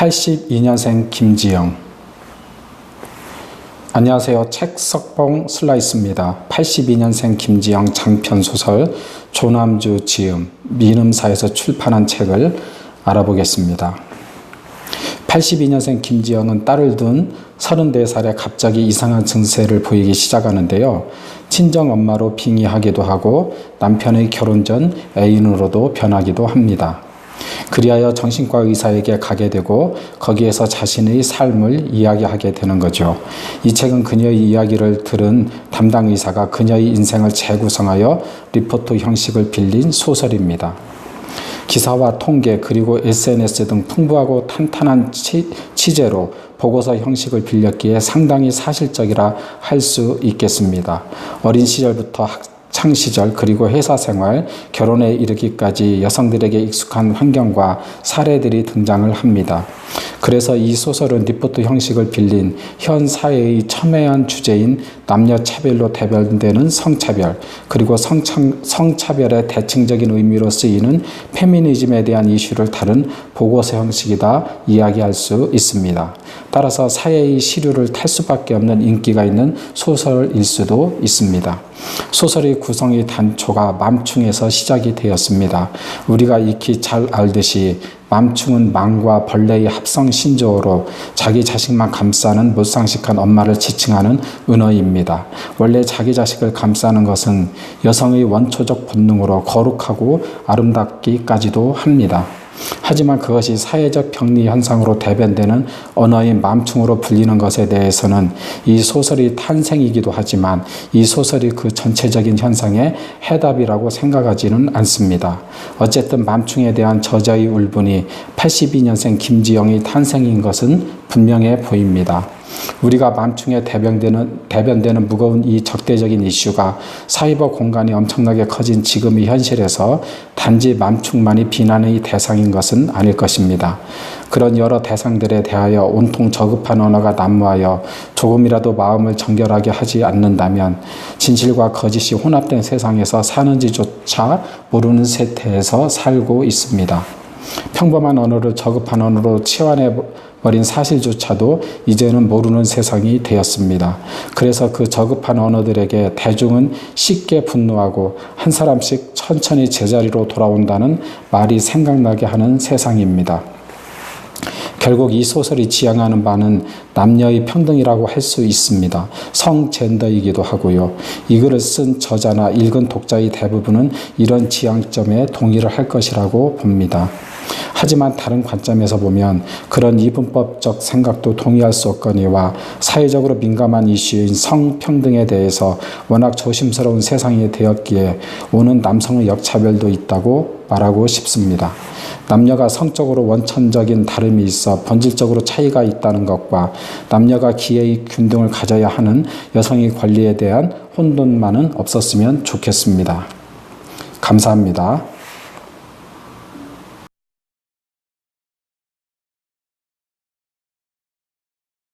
82년생 김지영. 안녕하세요. 책석봉 슬라이스입니다. 82년생 김지영 장편 소설 조남주 지음 민음사에서 출판한 책을 알아보겠습니다. 82년생 김지영은 딸을 둔 34살에 갑자기 이상한 증세를 보이기 시작하는데요. 친정 엄마로 빙의하기도 하고 남편의 결혼 전 애인으로도 변하기도 합니다. 그리하여 정신과 의사에게 가게 되고 거기에서 자신의 삶을 이야기하게 되는 거죠. 이 책은 그녀의 이야기를 들은 담당 의사가 그녀의 인생을 재구성하여 리포트 형식을 빌린 소설입니다. 기사와 통계 그리고 SNS 등 풍부하고 탄탄한 치, 취재로 보고서 형식을 빌렸기에 상당히 사실적이라 할 수 있겠습니다. 어린 시절부터 학 창 시절 그리고 회사 생활, 결혼에 이르기까지 여성들에게 익숙한 환경과 사례들이 등장을 합니다. 그래서 이 소설은 리포트 형식을 빌린 현 사회의 첨예한 주제인 남녀 차별로 대변되는 성차별, 그리고 성참, 성차별의 대칭적인 의미로 쓰이는 페미니즘에 대한 이슈를 다룬 보고서 형식이다 이야기할 수 있습니다. 따라서 사회의 시류를 탈 수밖에 없는 인기가 있는 소설일 수도 있습니다. 소설의 구성의 단초가 맘충에서 시작이 되었습니다. 우리가 익히 잘 알듯이 맘충은 망과 벌레의 합성 신조어로 자기 자식만 감싸는 무상식한 엄마를 지칭하는 은어입니다. 원래 자기 자식을 감싸는 것은 여성의 원초적 본능으로 거룩하고 아름답기까지도 합니다. 하지만 그것이 사회적 병리 현상으로 대변되는 언어의 맘충으로 불리는 것에 대해서는 이 소설이 탄생이기도 하지만 이 소설이 그 전체적인 현상의 해답이라고 생각하지는 않습니다. 어쨌든 맘충에 대한 저자의 울분이 82년생 김지영의 탄생인 것은 분명해 보입니다. 우리가 맘충에 대변되는, 대변되는 무거운 이 적대적인 이슈가 사이버 공간이 엄청나게 커진 지금의 현실에서 단지 맘충만이 비난의 대상인 것은 아닐 것입니다. 그런 여러 대상들에 대하여 온통 저급한 언어가 난무하여 조금이라도 마음을 정결하게 하지 않는다면 진실과 거짓이 혼합된 세상에서 사는지조차 모르는 세태에서 살고 있습니다. 평범한 언어를 저급한 언어로 치환해 버린 사실조차도 이제는 모르는 세상이 되었습니다. 그래서 그 저급한 언어들에게 대중은 쉽게 분노하고 한 사람씩 천천히 제자리로 돌아온다는 말이 생각나게 하는 세상입니다. 결국 이 소설이 지향하는 바는 남녀의 평등이라고 할 수 있습니다. 성젠더이기도 하고요. 이 글을 쓴 저자나 읽은 독자의 대부분은 이런 지향점에 동의를 할 것이라고 봅니다. 하지만 다른 관점에서 보면 그런 이분법적 생각도 동의할 수 없거니와 사회적으로 민감한 이슈인 성평등에 대해서 워낙 조심스러운 세상이 되었기에 오는 남성의 역차별도 있다고 말하고 싶습니다. 남녀가 성적으로 원천적인 다름이 있어 본질적으로 차이가 있다는 것과 남녀가 기회의 균등을 가져야 하는 여성의 권리에 대한 혼돈만은 없었으면 좋겠습니다. 감사합니다.